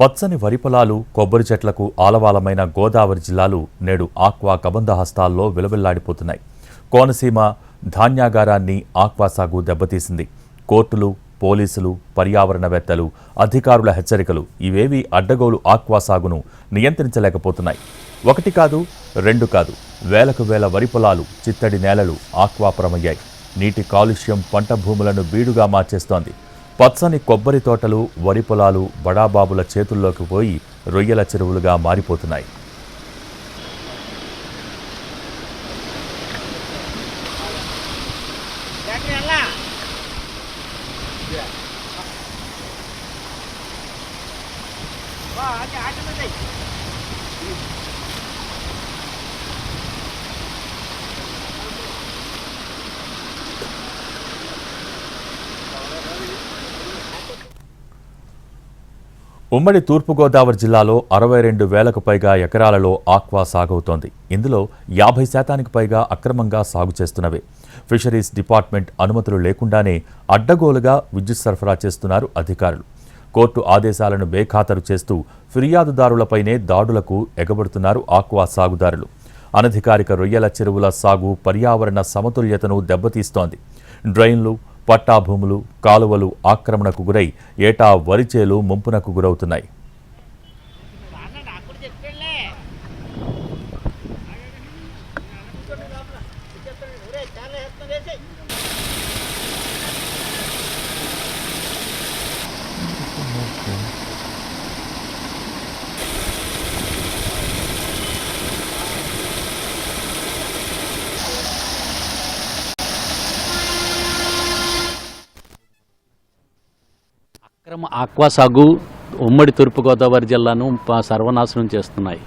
పచ్చని వరి పొలాలు కొబ్బరి చెట్లకు ఆలవాలమైన గోదావరి జిల్లాలు నేడు ఆక్వా కబంధ హస్తాల్లో విలవిల్లాడిపోతున్నాయి. కోనసీమ ధాన్యాగారాన్ని ఆక్వా సాగు దెబ్బతీసింది. కోర్టులు పోలీసులు పర్యావరణవేత్తలు అధికారుల హెచ్చరికలు ఇవేవీ అడ్డగోలు ఆక్వా సాగును నియంత్రించలేకపోతున్నాయి. ఒకటి కాదు రెండు కాదు వేలకు వేల వరి పొలాలు చిత్తడి నేలలు ఆక్వాపురమయ్యాయి నీటి కాలుష్యం పంట భూములను బీడుగా మార్చేస్తోంది. పచ్చని కొబ్బరి తోటలు వరి పొలాలు బడాబాబుల చేతుల్లోకి పోయి రొయ్యల చెరువులుగా మారిపోతున్నాయి Yeah. ఉమ్మడి తూర్పుగోదావరి జిల్లాలో అరవై రెండు వేలకు పైగా ఎకరాలలో ఆక్వా సాగవుతోంది. ఇందులో యాభై శాతానికి పైగా అక్రమంగా సాగు చేస్తున్నవే. ఫిషరీస్ డిపార్ట్మెంట్ అనుమతులు లేకుండానే అడ్డగోలుగా విద్యుత్ సరఫరా చేస్తున్నారు అధికారులు. కోర్టు ఆదేశాలను బేఖాతరు చేస్తూ ఫిర్యాదుదారులపైనే దాడులకు ఎగబడుతున్నారు ఆక్వా సాగుదారులు. అనధికారిక రొయ్యల చెరువుల సాగు పర్యావరణ సమతుల్యతను దెబ్బతీస్తోంది. డ్రైన్లు పట్టాభూములు కాలువలు ఆక్రమణకు గురై ఏటా వరిచేలు ముంపునకు గురవుతున్నాయి అన్న నాకు కూడా చెప్పాడులే చాలా వేస్తుంది వేసేయ్ అక్రమ ఆక్వా సాగు ఉమ్మడి తూర్పుగోదావరి జిల్లాను సర్వనాశనం చేస్తున్నాయి.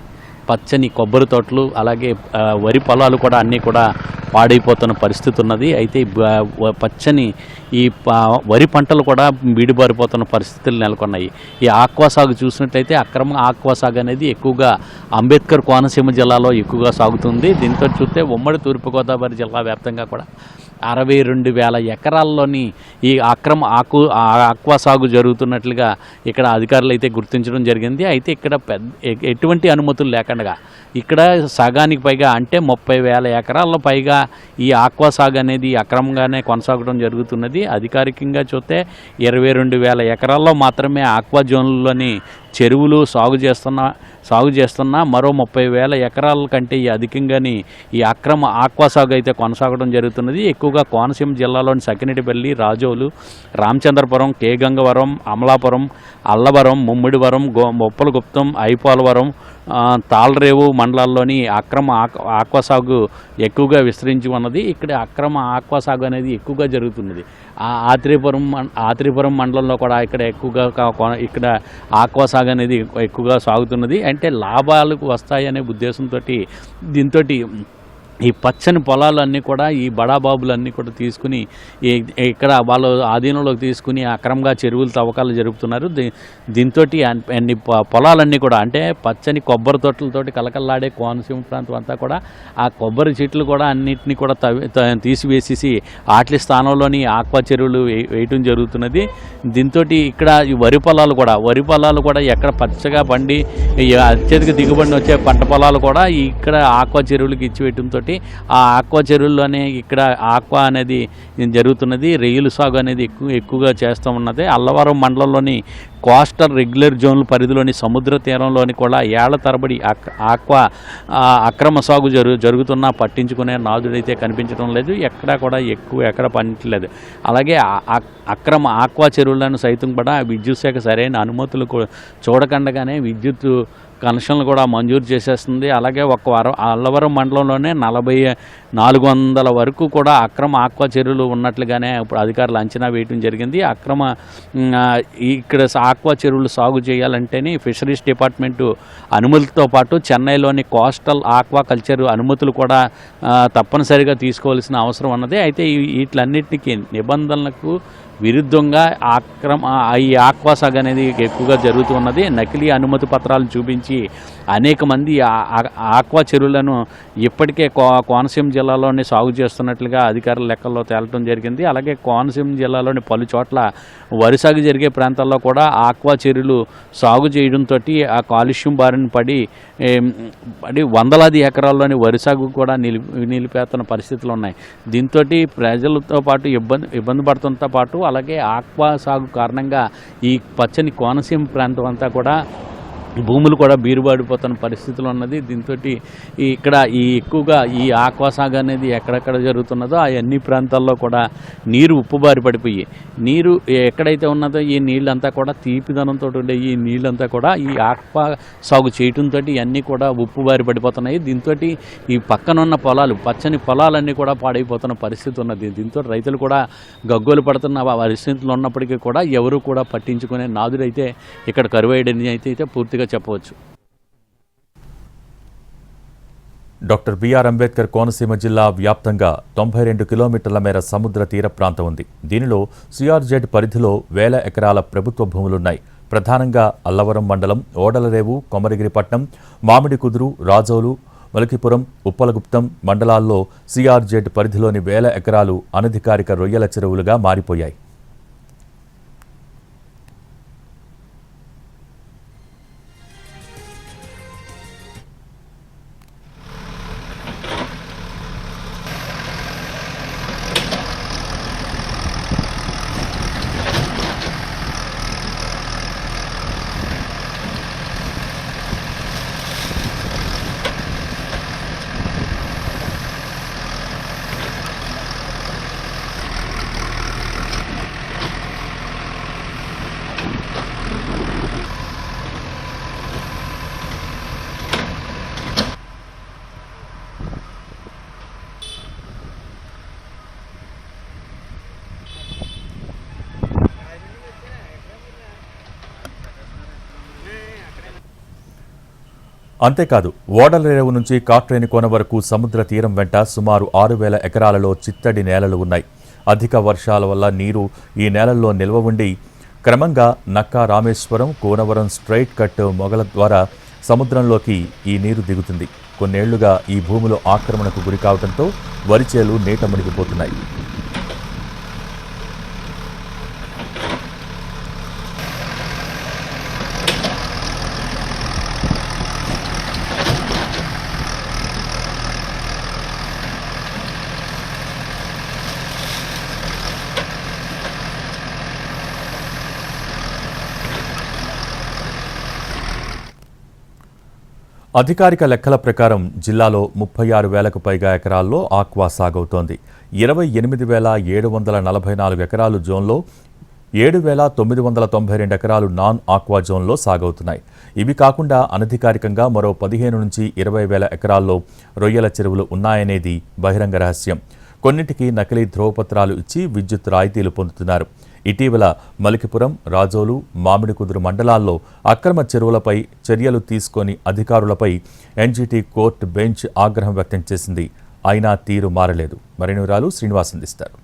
పచ్చని కొబ్బరి తోటలు అలాగే వరి పొలాలు కూడా అన్నీ కూడా పాడైపోతున్న పరిస్థితి ఉన్నది. అయితే పచ్చని ఈ ప- వరి పంటలు కూడా బీడిబారిపోతున్న పరిస్థితులు నెలకొన్నాయి. ఈ ఆక్వా సాగు చూసినట్లయితే అక్రమ ఆక్వా సాగు అనేది ఎక్కువగా అంబేద్కర్ కోనసీమ జిల్లాలో ఎక్కువగా సాగుతుంది. దీంతో చూస్తే ఉమ్మడి తూర్పుగోదావరి జిల్లా వ్యాప్తంగా కూడా అరవై రెండు వేల ఎకరాల్లోని ఈ అక్రమ ఆకు ఆక్వా సాగు జరుగుతున్నట్లుగా ఇక్కడ అధికారులు అయితే గుర్తించడం జరిగింది. అయితే ఇక్కడ పెద్ద ఎటువంటి అనుమతులు లేకుండా ఇక్కడ సగానికి పైగా అంటే ముప్పై వేల ఎకరాల్లో పైగా ఈ ఆక్వా సాగు అనేది అక్రమంగానే కొనసాగడం జరుగుతున్నది. అధికారికంగా చూస్తే ఇరవై రెండు వేల ఎకరాల్లో మాత్రమే ఆక్వా జోన్లలోని చెరువులు సాగు చేస్తున్న సాగు చేస్తున్న మరో ముప్పై వేల ఎకరాల కంటే ఈ అధికంగాని ఈ అక్రమ ఆక్వా సాగు అయితే కొనసాగడం జరుగుతున్నది. ఎక్కువగా కోనసీమ జిల్లాలోని సకినటిపల్లి రాజోలు రామచంద్రపురం కే గంగవరం అమలాపురం అల్లవరం ముమ్మిడివరం గో మొప్పలగుప్తం ఐపాలవరం తాళరేవు తాళ్రేవు మండలాల్లోని అక్రమ ఆక్ ఆక్వా సాగు ఎక్కువగా విస్తరించి ఉన్నది. ఇక్కడ అక్రమ ఆక్వా సాగు అనేది ఎక్కువగా జరుగుతున్నది. ఆ ఆత్రిపురం మండలంలో కూడా ఇక్కడ ఎక్కువగా కా- కొ- ఇక్కడ ఆక్వా సాగు అనేది ఎక్కువగా సాగుతున్నది. అంటే లాభాలకు వస్తాయనే ఉద్దేశంతో దీంతో ఈ పచ్చని పొలాలన్నీ కూడా ఈ బడాబాబులన్నీ కూడా తీసుకుని ఇక్కడ వాళ్ళు ఆధీనంలోకి తీసుకుని అక్రమంగా చెరువులు తవ్వకాలు జరుపుతున్నారు. దీ దీంతో అన్ని పొలాలన్నీ కూడా అంటే పచ్చని కొబ్బరి తోటలతోటి కలకల్లాడే కోనసీమ ప్రాంతం అంతా కూడా ఆ కొబ్బరి చెట్లు కూడా అన్నిటిని కూడా తవ్వి తీసివేసేసి వాటి స్థానంలోని ఆక్వా చెరువులు వే- వేయటం జరుగుతున్నది. దీంతో ఇక్కడ ఈ వరి పొలాలు కూడా వరి పొలాలు కూడా ఎక్కడ పచ్చగా పండి అత్యధిక దిగుబడిని వచ్చే పంట పొలాలు కూడా ఇక్కడ ఆక్వా చెరువులకు ఇచ్చివేయటంతో ఆ ఆక్వా చెరువుల్లోనే ఇక్కడ ఆక్వా అనేది జరుగుతున్నది రొయ్యల సాగు అనేది ఎక్కువ ఎక్కువగా చేస్తూ ఉన్నది. అల్లవరం మండలంలోని కోస్టల్ రెగ్యులర్ జోన్ల పరిధిలోని సముద్ర తీరంలోని కూడా ఏళ్ళ తరబడి ఆక్వా అక్రమ సాగు జరు జరుగుతున్నా పట్టించుకునే నాదుడైతే కనిపించడం లేదు. ఎక్కడా కూడా ఎక్కువ ఎక్కడ పనిట్లేదు అలాగే అక్రమ ఆక్వా చెరువులను సైతం కూడా విద్యుత్ శాఖ సరైన అనుమతులు చూడకుండానే చూడకుండగానే విద్యుత్ కనెక్షన్లు కూడా మంజూరు చేసేస్తుంది. అలాగే ఒక వారం అల్లవరం మండలంలోనే నలభై నాలుగు వందల వరకు కూడా అక్రమ ఆక్వా చెరువులు ఉన్నట్లుగానే ఇప్పుడు అధికారులు అంచనా వేయడం జరిగింది. అక్రమ ఇక్కడ ఆక్వా చెరువులు సాగు చేయాలంటేనే ఫిషరీస్ డిపార్ట్మెంటు అనుమతులతో పాటు చెన్నైలోని కోస్టల్ ఆక్వా కల్చర్ అనుమతులు కూడా తప్పనిసరిగా తీసుకోవాల్సిన అవసరం ఉన్నది. అయితే ఈ- వీటిలన్నిటికీ నిబంధనలకు విరుద్ధంగా ఆక్రమ ఈ ఆక్వా సాగు అనేది ఎక్కువగా జరుగుతూ ఉన్నది. నకిలీ అనుమతి పత్రాలు చూపించి అనేక మంది ఆక్వా చెరువులను ఇప్పటికే కో కోనసీమ జిల్లాలోనే సాగు చేస్తున్నట్లుగా అధికారుల లెక్కల్లో తేలటం జరిగింది. అలాగే కోనసీమ జిల్లాలోని పలు చోట్ల వరి సాగు జరిగే ప్రాంతాల్లో కూడా ఆక్వా చెరువులు సాగు చేయడంతో ఆ కాలుష్యం బారిన పడి పడి వందలాది ఎకరాల్లోని వరి సాగు కూడా నిలిపి నిలిపేస్తున్న పరిస్థితులు ఉన్నాయి. దీంతో ప్రజలతో పాటు ఇబ్బంది ఇబ్బంది పడుతుంతో పాటు అలాగే ఆక్వా సాగు కారణంగా ఈ పచ్చని కోనసీమ ప్రాంతం అంతా కూడా భూములు కూడా బీరుబాడిపోతున్న పరిస్థితులు ఉన్నది. దీంతో ఇక్కడ ఈ ఎక్కువగా ఈ ఆక్వా సాగు అనేది ఎక్కడెక్కడ జరుగుతున్నదో ఆ అన్ని ప్రాంతాల్లో కూడా నీరు ఉప్పుబారి పడిపోయి నీరు ఎక్కడైతే ఉన్నదో ఈ నీళ్ళంతా కూడా తీపిదనంతో ఉండే ఈ నీళ్ళంతా కూడా ఈ ఆక్వా సాగు చేయటంతో ఇవన్నీ కూడా ఉప్పుబారి పడిపోతున్నాయి. దీంతో ఈ పక్కన ఉన్న పొలాలు పచ్చని పొలాలన్నీ కూడా పాడైపోతున్న పరిస్థితి ఉన్నది. దీంతో రైతులు కూడా గగ్గోలు పడుతున్న పరిస్థితులు ఉన్నప్పటికీ కూడా ఎవరు కూడా పట్టించుకునే నాదుడైతే ఇక్కడ కరువైడని అయితే అయితే పూర్తిగా చెప్పవచ్చు. డాక్టర్ బిఆర్ అంబేద్కర్ కోనసీమ జిల్లా వ్యాప్తంగా తొంభై రెండు కిలోమీటర్ల మేర సముద్ర తీర ప్రాంతం ఉంది. దీనిలో సిఆర్జెడ్ పరిధిలో వేల ఎకరాల ప్రభుత్వ భూములున్నాయి. ప్రధానంగా అల్లవరం మండలం ఓడలరేవు కొమరగిరిపట్నం మామిడి కుదురు రాజోలు మలకిపురం ఉప్పలగుప్తం మండలాల్లో సిఆర్జెడ్ పరిధిలోని వేల ఎకరాలు అనధికారిక రొయ్యల చెరువులుగా మారిపోయాయి. అంతేకాదు ఓడలరేవు నుంచి కాట్రేని కోన వరకు సముద్ర తీరం వెంట సుమారు ఆరు వేల ఎకరాలలో చిత్తడి నేలలు ఉన్నాయి. అధిక వర్షాల వల్ల నీరు ఈ నేలల్లో నిల్వ ఉండి క్రమంగా నక్కా రామేశ్వరం కోనవరం స్ట్రైట్ కట్ మొగల ద్వారా సముద్రంలోకి ఈ నీరు దిగుతుంది. కొన్నేళ్ళుగా ఈ భూములు ఆక్రమణకు గురికావడంతో వరిచేలు నీట మునిగిపోతున్నాయి. అధికారిక లెక్కల ప్రకారం జిల్లాలో ముప్పై ఆరు వేలకు పైగా ఎకరాల్లో ఆక్వా సాగవుతోంది. ఇరవై ఎనిమిది వేల ఏడు వందల నలభై నాలుగు ఎకరాలు జోన్లో ఏడు వేల తొమ్మిది వందల తొంభై రెండు ఎకరాలు నాన్ ఆక్వా జోన్లో సాగవుతున్నాయి. ఇవి కాకుండా అనధికారికంగా మరో పదిహేను నుంచి ఇరవై వేల ఎకరాల్లో రొయ్యల చెరువులు ఉన్నాయనేది బహిరంగ రహస్యం. కొన్నిటికి నకిలీ ధ్రువపత్రాలు ఇచ్చి విద్యుత్ రాయితీలు పొందుతున్నారు. ఇటీవల మలికిపురం రాజోలు మామిడికుదురు మండలాల్లో అక్రమ చెరువులపై చర్యలు తీసుకొని అధికారులపై ఎన్జీటీ కోర్టు బెంచ్ ఆగ్రహం వ్యక్తం చేసింది. అయినా తీరు మారలేదు. మరిన్ని వివరాలు శ్రీనివాస్ అందిస్తారు.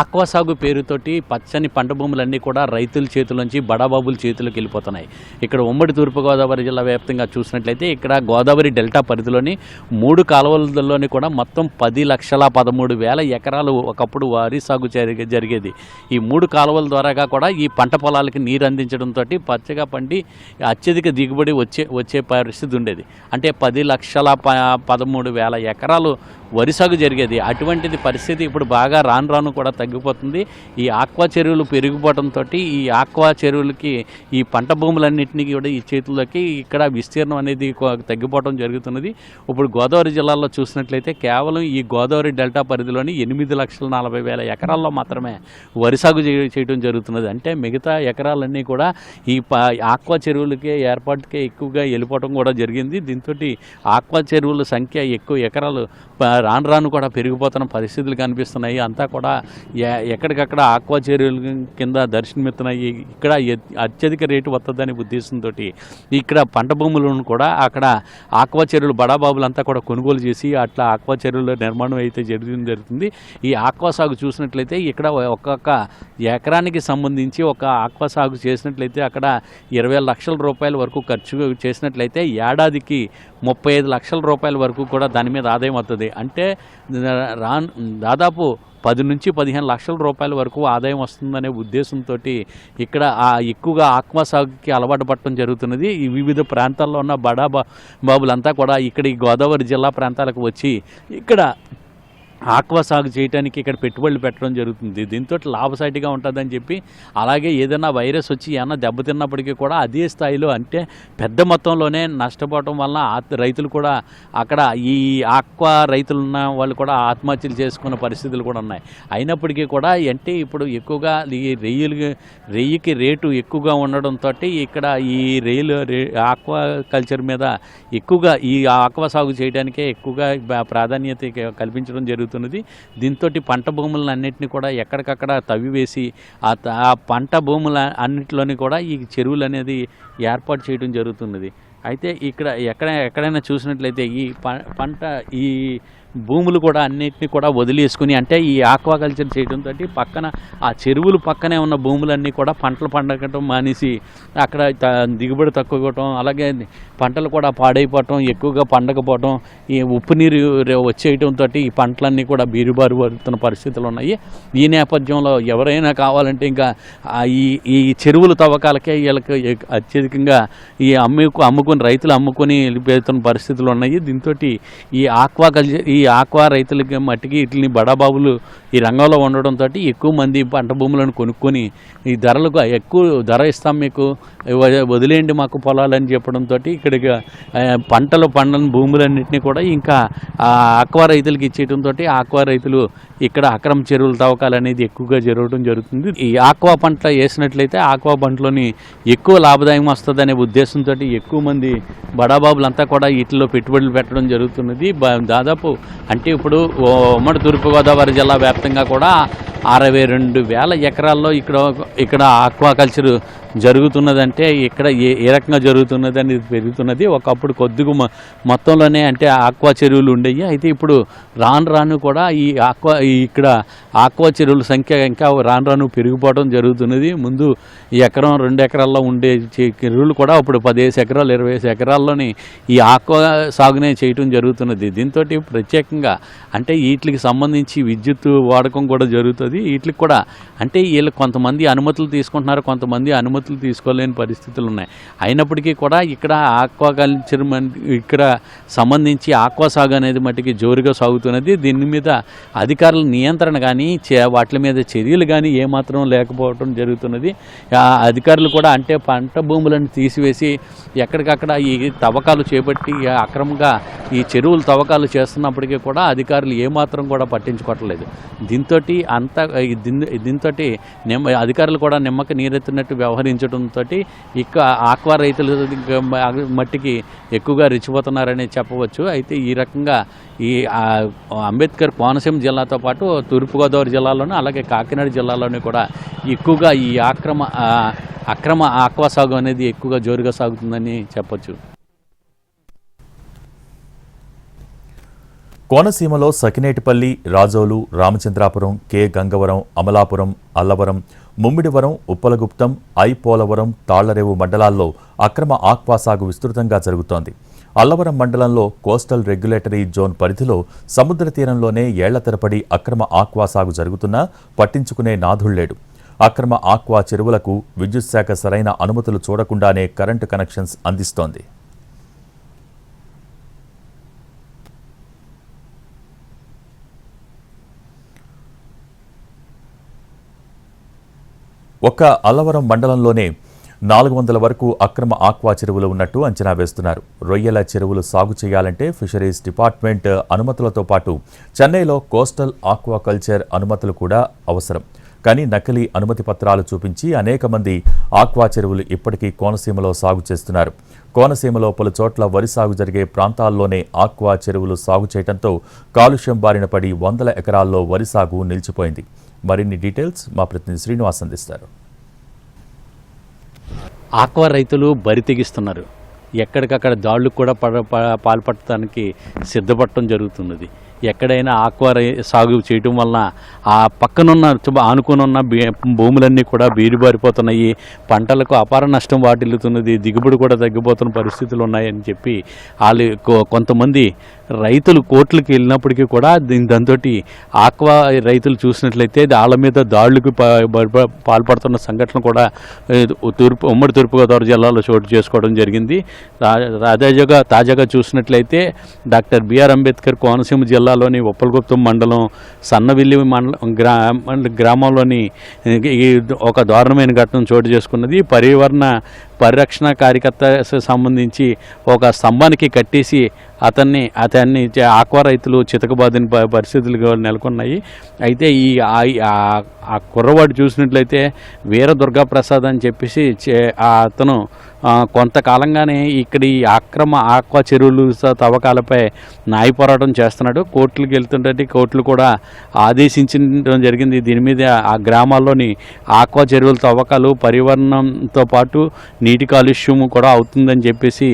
ఆక్వా సాగు పేరుతోటి పచ్చని పంట భూములన్నీ కూడా రైతుల చేతుల్లోంచి బడాబాబుల చేతులకు వెళ్ళిపోతున్నాయి. ఇక్కడ ఉమ్మడి తూర్పుగోదావరి జిల్లా వ్యాప్తంగా చూసినట్లయితే ఇక్కడ గోదావరి డెల్టా పరిధిలోని మూడు కాలువలలోని కూడా మొత్తం పది లక్షల పదమూడు వేల ఎకరాలు ఒకప్పుడు వరి సాగు జరిగే జరిగేది. ఈ మూడు కాలువల ద్వారాగా కూడా ఈ పంట పొలాలకి నీరు అందించడంతో పచ్చగా పండి అత్యధిక దిగుబడి వచ్చే వచ్చే పరిస్థితి ఉండేది. అంటే పది లక్షల ప పదమూడు వేల ఎకరాలు వరి సాగు జరిగేది. అటువంటిది పరిస్థితి ఇప్పుడు బాగా రాను రాను కూడా తగ్గిపోతుంది. ఈ ఆక్వా చెరువులు పెరిగిపోవడంతో ఈ ఆక్వా చెరువులకి ఈ పంట భూములన్నింటినీ కూడా ఈ చేతుల్లోకి ఇక్కడ విస్తీర్ణం అనేది తగ్గిపోవడం జరుగుతున్నది. ఇప్పుడు గోదావరి జిల్లాలో చూసినట్లయితే కేవలం ఈ గోదావరి డెల్టా పరిధిలోని ఎనిమిది లక్షల నలభై వేల ఎకరాల్లో మాత్రమే వరి సాగు చేయడం జరుగుతున్నది. అంటే మిగతా ఎకరాలన్నీ కూడా ఈ ప ఆక్వా చెరువులకే ఏర్పాటుకే ఎక్కువగా వెళ్ళిపోవడం కూడా జరిగింది. దీంతో ఆక్వా చెరువుల సంఖ్య ఎక్కువ ఎకరాలు ప- రాను రాను కూడా పెరిగిపోతున్న పరిస్థితులు కనిపిస్తున్నాయి. అంతా కూడా ఎ- ఎక్కడికక్కడ ఆక్వా చెరువుల కింద దర్శనమిస్తున్నాయి ఇక్కడ అత్యధిక రేటు వస్తుందని ఉద్దేశంతో ఇక్కడ పంట భూములను కూడా అక్కడ ఆక్వా చెరువులు బడాబాబులంతా కూడా కొనుగోలు చేసి అట్లా ఆక్వా చెరువుల నిర్మాణం అయితే జరుగుతుంది జరుగుతుంది. ఈ ఆక్వా సాగు చూసినట్లయితే ఇక్కడ ఒక్కొక్క ఎకరానికి సంబంధించి ఒక ఆక్వా సాగు చేసినట్లయితే అక్కడ ఇరవై లక్షల రూపాయల వరకు ఖర్చు చేసినట్లయితే ఏడాదికి ముప్పై ఐదు లక్షల రూపాయల వరకు కూడా దాని మీద ఆదాయం వస్తుంది అంటే రాన్ దాదాపు పది నుంచి పదిహేను లక్షల రూపాయల వరకు ఆదాయం వస్తుందనే ఉద్దేశంతో ఇక్కడ ఆ ఎక్కువగా ఆక్వా సాగుకి అలవాటు పడటం జరుగుతున్నది. ఈ వివిధ ప్రాంతాల్లో ఉన్న బడా బా బాబులంతా కూడా ఇక్కడ ఈ గోదావరి జిల్లా ప్రాంతాలకు వచ్చి ఇక్కడ ఆక్వా సాగు చేయడానికి ఇక్కడ పెట్టుబడులు పెట్టడం జరుగుతుంది. దీంతో లాభసాటిగా ఉంటుందని చెప్పి అలాగే ఏదైనా వైరస్ వచ్చి ఏమన్నా దెబ్బతిన్నప్పటికీ కూడా అదే స్థాయిలో అంటే పెద్ద మొత్తంలోనే నష్టపోవటం వల్ల రైతులు కూడా అక్కడ ఈ ఆక్వా రైతులు ఉన్న వాళ్ళు కూడా ఆత్మహత్యలు చేసుకున్న పరిస్థితులు కూడా ఉన్నాయి. అయినప్పటికీ కూడా అంటే ఇప్పుడు ఎక్కువగా ఈ రెయ్యలు రెయ్యికి రేటు ఎక్కువగా ఉండడంతో ఇక్కడ ఈ రెయ్యలు రే- ఆక్వా కల్చర్ మీద ఎక్కువగా ఈ ఆక్వా సాగు చేయడానికే ఎక్కువగా ప్రాధాన్యత కల్పించడం జరుగుతుంది. జరుగుతున్నది. దీంతో పంట భూములను అన్నింటినీ కూడా ఎక్కడికక్కడ తవ్వివేసి ఆ త- ఆ పంట భూముల అన్నింటిలోని కూడా ఈ చెరువులు అనేది ఏర్పాటు చేయడం జరుగుతున్నది. అయితే ఇక్కడ ఎక్కడ ఎక్కడైనా చూసినట్లయితే ఈ ప- పంట ఈ భూములు కూడా అన్నింటినీ కూడా వదిలేసుకుని అంటే ఈ ఆక్వాకల్చర్ చేయడంతో పక్కన ఆ చెరువులు పక్కనే ఉన్న భూములన్నీ కూడా పంటలు పండగటం మానేసి అక్కడ త- దిగుబడి తక్కువటం అలాగే పంటలు కూడా పాడైపోవటం ఎక్కువగా పండకపోవటం ఈ ఉప్పు నీరు రే- వచ్చేయటంతో ఈ పంటలన్నీ కూడా బీరుబారు పడుతున్న పరిస్థితులు ఉన్నాయి. ఈ నేపథ్యంలో ఎవరైనా కావాలంటే ఇంకా ఈ ఈ చెరువుల తవ్వకాలకే వీళ్ళకి అత్యధికంగా ఈ అమ్ముకు అమ్ముకుని రైతులు అమ్ముకొని వెళ్ళిపోతున్న పరిస్థితులు ఉన్నాయి. దీంతో ఈ ఆక్వాకల్చర్ ఈ ఈ ఆక్వా రైతులకి మట్టికి వీటిని బడాబాబులు ఈ రంగంలో ఉండడంతో ఎక్కువ మంది పంట భూములను కొనుక్కొని ఈ ధరలకు ఎక్కువ ధర ఇస్తాం మీకు వదిలేయండి మాకు పొలాలని చెప్పడంతో ఇక్కడికి పంటలు పండని భూములన్నింటినీ కూడా ఇంకా ఆక్వా రైతులకి ఇచ్చేయడంతో ఆక్వా రైతులు ఇక్కడ అక్రమ చెరువుల తవ్వకాలు అనేది ఎక్కువగా జరగడం జరుగుతుంది. ఈ ఆక్వా పంట వేసినట్లయితే ఆక్వా పంటలోని ఎక్కువ లాభదాయం వస్తుందనే ఉద్దేశంతో ఎక్కువ మంది బడాబాబులంతా కూడా వీటిలో పెట్టుబడులు పెట్టడం జరుగుతున్నది. దాదాపు అంటే ఇప్పుడు ఉమ్మడి తూర్పుగోదావరి జిల్లా వ్యాప్తంగా కూడా అరవై రెండు వేల ఎకరాల్లో ఇక్కడ ఇక్కడ ఆక్వాకల్చర్ జరుగుతున్నదంటే ఇక్కడ ఏ ఏ రకంగా జరుగుతున్నది అనేది పెరుగుతున్నది. ఒకప్పుడు కొద్దిగా మొత్తంలోనే అంటే ఆక్వా చెరువులు ఉండేవి. అయితే ఇప్పుడు రాను రాను కూడా ఈ ఆక్వా ఇక్కడ ఆక్వా చెరువుల సంఖ్య ఇంకా రాను రాను పెరిగిపోవడం జరుగుతున్నది. ముందు ఈ ఎకరం రెండు ఎకరాల్లో ఉండే చెరువులు కూడా ఇప్పుడు పదిహేను ఎకరాలు ఇరవై ఎకరాల్లోని ఈ ఆక్వా సాగునే చేయటం జరుగుతున్నది. దీంతో ప్రత్యేకంగా అంటే వీటికి సంబంధించి విద్యుత్ వాడకం కూడా జరుగుతుంది. వీటికి కూడా అంటే వీళ్ళు కొంతమంది అనుమతులు తీసుకుంటున్నారు కొంతమంది అనుమతి అనుమతులు తీసుకోలేని పరిస్థితులు ఉన్నాయి అయినప్పటికీ కూడా ఇక్కడ ఆక్వా కల్చర్ ఇక్కడ సంబంధించి ఆక్వా సాగు అనేది మట్టికి జోరుగా సాగుతున్నది. దీని మీద అధికారుల నియంత్రణ కానీ వాటి మీద చర్యలు కానీ ఏమాత్రం లేకపోవడం జరుగుతున్నది. అధికారులు కూడా అంటే పంట భూములను తీసివేసి ఎక్కడికక్కడ ఈ తవ్వకాలు చేపట్టి అక్రమంగా ఈ చెరువులు తవ్వకాలు చేస్తున్నప్పటికీ కూడా అధికారులు ఏమాత్రం కూడా పట్టించుకోవట్లేదు. దీంతో అంత దీంతో నిమ్మ అధికారులు కూడా నిమ్మక నీరెత్తినట్టు వ్యవహరించడంతో ఇక ఆక్వా రైతులు మట్టికి ఎక్కువగా రెచ్చిపోతున్నారని చెప్పవచ్చు. అయితే ఈ రకంగా ఈ అంబేద్కర్ కోనసీమ జిల్లాతో పాటు తూర్పుగోదావరి జిల్లాలోనూ అలాగే కాకినాడ జిల్లాలోనూ కూడా ఎక్కువగా ఈ ఆక్రమ అక్రమ ఆక్వా సాగు అనేది ఎక్కువగా జోరుగా సాగుతుందని చెప్పొచ్చు. కోనసీమలో సకినేటిపల్లి రాజోలు రామచంద్రాపురం కె. గంగవరం అమలాపురం అల్లవరం ముమ్మిడివరం ఉప్పలగుప్తం ఐపోలవరం తాళ్ళరేవు మండలాల్లో అక్రమ ఆక్వా సాగు విస్తృతంగా జరుగుతోంది. అల్లవరం మండలంలో కోస్టల్ రెగ్యులేటరీ జోన్ పరిధిలో సముద్ర తీరంలోనే ఏళ్ళ తరపడి అక్రమ ఆక్వా సాగు జరుగుతున్నా పట్టించుకునే నాథుళ్ళేడు అక్రమ ఆక్వా చెరువులకు విద్యుత్ శాఖ సరైన అనుమతులు చూడకుండానే కరెంటు కనెక్షన్స్ అందిస్తోంది. ఒక్క అల్లవరం మండలంలోనే నాలుగు వందల వరకు అక్రమ ఆక్వా చెరువులు ఉన్నట్టు అంచనా వేస్తున్నారు. రొయ్యల చెరువులు సాగు చేయాలంటే ఫిషరీస్ డిపార్ట్మెంట్ అనుమతులతో పాటు చెన్నైలో కోస్టల్ ఆక్వాకల్చర్ అనుమతులు కూడా అవసరం. కానీ నకిలీ అనుమతి పత్రాలు చూపించి అనేక మంది ఆక్వా చెరువులు ఇప్పటికీ కోనసీమలో సాగు చేస్తున్నారు. కోనసీమలో పలు చోట్ల వరి సాగు జరిగే ప్రాంతాల్లోనే ఆక్వా చెరువులు సాగు చేయడంతో కాలుష్యం బారిన పడి వందల ఎకరాల్లో వరి సాగు నిలిచిపోయింది. మరిన్ని డీటెయిల్స్ మా ప్రతినిధి శ్రీనివాస్ అందిస్తారు. ఆక్వా రైతులు బరి తెగిస్తున్నారు. ఎక్కడికక్కడ దాళ్ళకు కూడా పడ ప- పాల్పడటానికి సిద్ధపడటం జరుగుతున్నది. ఎక్కడైనా ఆక్వా రై సాగు చేయటం వలన ఆ పక్కనున్న చుబ- ఆనుకునున్న భూములన్నీ కూడా బీరుబారిపోతున్నాయి. పంటలకు అపార నష్టం వాటిల్లుతున్నది. దిగుబడి కూడా తగ్గిపోతున్న పరిస్థితులు ఉన్నాయని చెప్పి వాళ్ళు కొంతమంది రైతులు కోర్టులకు వెళ్ళినప్పటికీ కూడా దీని దాంతో ఆక్వా రైతులు చూసినట్లయితే వాళ్ళ మీద దాడులకు పాల్పడుతున్న సంఘటన కూడా తూర్పు ఉమ్మడి తూర్పుగోదావరి జిల్లాలో చోటు చేసుకోవడం జరిగింది. తాజాగా తాజాగా చూసినట్లయితే డాక్టర్ బిఆర్ అంబేద్కర్ కోనసీమ జిల్లా జిల్లాలోని ఉప్పలగుప్తం మండలం సన్నవిల్లి మండలం గ్రా గ్రామంలోని ఒక దారుణమైన ఘటన చోటు చేసుకున్నది. పర్యావరణ పరిరక్షణ కార్యకర్త సంబంధించి ఒక స్తంభానికి కట్టేసి అతన్ని అతన్ని ఆక్వా రైతులు చితకబాదిన పరిస్థితులు నెలకొన్నాయి. అయితే ఈ ఆ- కుర్రవాడు చూసినట్లయితే వీర దుర్గా ప్రసాద్ అని చెప్పేసి చే- ఆ అతను కొంతకాలంగానే ఇక్కడ ఈ అక్రమ ఆక్వా చెరువులు తవ్వకాలపై న్యాయ పోరాటం చేస్తున్నాడు. కోర్టులకు వెళ్తుంటే కోర్టులు కూడా ఆదేశించడం జరిగింది. దీని మీద ఆ గ్రామాల్లోని ఆక్వా చెరువుల తవ్వకాలు పర్యావరణంతో పాటు నీటి కాలుష్యం కూడా అవుతుందని చెప్పేసి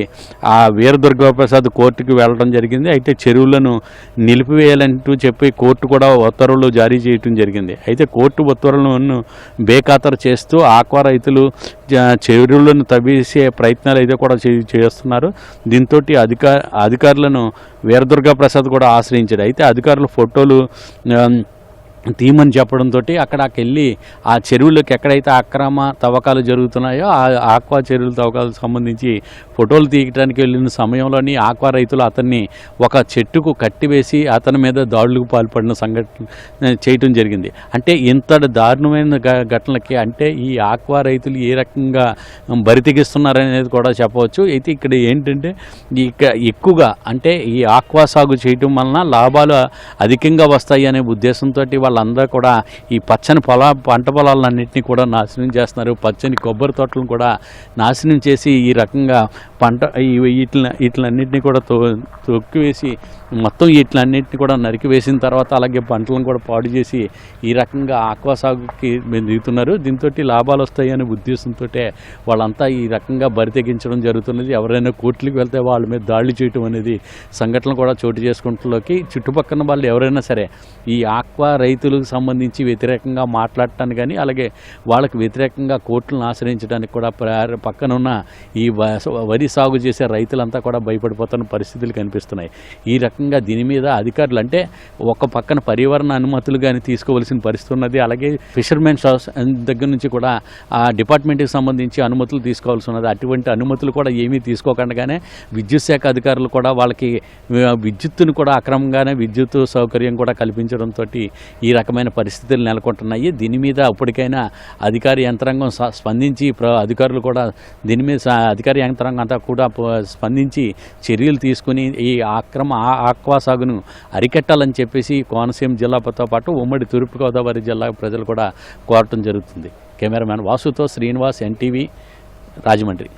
ఆ వీర దుర్గాప్రసాద్ కోర్టుకి వెళ్ళడం జరిగింది. అయితే చెరువులను నిలిపివేయాలంటూ చెప్పి కోర్టు కూడా ఉత్తర్వులు జారీ చేయడం జరిగింది. అయితే కోర్టు ఉత్తర్వులను బేఖాతరు చేస్తూ ఆక్వా రైతులు చెరువులను తవ్వేసే ప్రయత్నాలు అయితే కూడా చే- చేస్తున్నారు. దీంతో అధికా అధికారులను వీరదుర్గా ప్రసాద్ కూడా ఆశ్రయించాడు అయితే అధికారులు ఫోటోలు తీయమని చెప్పడంతో అక్కడికి వెళ్ళి ఆ చెరువులకు ఎక్కడైతే అక్రమ తవ్వకాలు జరుగుతున్నాయో ఆ ఆక్వా చెరువుల తవ్వకాలకు సంబంధించి ఫోటోలు తీయడానికి వెళ్ళిన సమయంలోని ఆక్వా రైతులు అతన్ని ఒక చెట్టుకు కట్టివేసి అతని మీద దాడులకు పాల్పడిన సంఘటన చేయటం జరిగింది. అంటే ఇంతటి దారుణమైన ఘటనలకి అంటే ఈ ఆక్వా రైతులు ఏ రకంగా బరితెగిస్తున్నారనేది కూడా చెప్పవచ్చు. అయితే ఇక్కడ ఏంటంటే ఇక ఎక్కువగా అంటే ఈ ఆక్వా సాగు చేయటం వలన లాభాలు అధికంగా వస్తాయి అనే ఉద్దేశంతో వాళ్ళందరూ కూడా ఈ పచ్చని పొలా పంట పొలాలన్నింటినీ కూడా నాశనం చేస్తున్నారు. పచ్చని కొబ్బరి తోటలను కూడా నాశనం చేసి ఈ రకంగా పంట ఇట్లా వీటిని వీటిలన్నింటినీ కూడా తో తొక్కివేసి మొత్తం వీటిలన్నింటినీ కూడా నరికి వేసిన తర్వాత అలాగే పంటలను కూడా పాడు చేసి ఈ రకంగా ఆక్వా సాగుకి మేము దిగుతున్నారు. దీంతో లాభాలు వస్తాయి అనే ఉద్దేశంతో వాళ్ళంతా ఈ రకంగా బరి తెగించడం జరుగుతున్నది. ఎవరైనా కోర్టులకు వెళ్తే వాళ్ళ మీద దాడులు చేయటం అనేది సంఘటనలు కూడా చోటు చేసుకుంటలోకి చుట్టుపక్కల వాళ్ళు ఎవరైనా సరే ఈ ఆక్వా రైతులకు సంబంధించి వ్యతిరేకంగా మాట్లాడటానికి కానీ అలాగే వాళ్ళకి వ్యతిరేకంగా కోర్టులను ఆశ్రయించడానికి కూడా ప్ర- పక్కన ఉన్న ఈ వరి సాగు చేసే రైతులంతా కూడా భయపడిపోతున్న పరిస్థితులు కనిపిస్తున్నాయి. ఈ రకంగా దీని మీద అధికారులు అంటే ఒక పక్కన పర్యావరణ అనుమతులు కానీ తీసుకోవాల్సిన పరిస్థితి ఉన్నది. అలాగే ఫిషర్మెన్ దగ్గర నుంచి కూడా ఆ డిపార్ట్మెంట్కి సంబంధించి అనుమతులు తీసుకోవాల్సి ఉన్నది. అటువంటి అనుమతులు కూడా ఏమీ తీసుకోకుండానే విద్యుత్ శాఖ అధికారులు కూడా వాళ్ళకి విద్యుత్తును కూడా అక్రమంగానే విద్యుత్ సౌకర్యం కూడా కల్పించడంతో ఈ రకమైన పరిస్థితులు నెలకొంటున్నాయి. దీని మీద ఇప్పటికైనా అధికార యంత్రాంగం స్పందించి ప్ర- అధికారులు కూడా దీని మీద అధికారి అధికార యంత్రాంగం అంతా కూడా స్పందించి చర్యలు తీసుకుని ఈ అక్రమ ఆ- ఆక్వా సాగును అరికట్టాలని చెప్పేసి కోనసీమ జిల్లాతో పాటు ఉమ్మడి తూర్పుగోదావరి జిల్లా ప్రజలు కూడా కోరటం జరుగుతుంది. కెమెరామ్యాన్ వాసుతో శ్రీనివాస్ ఎన్టీవీ రాజమండ్రి.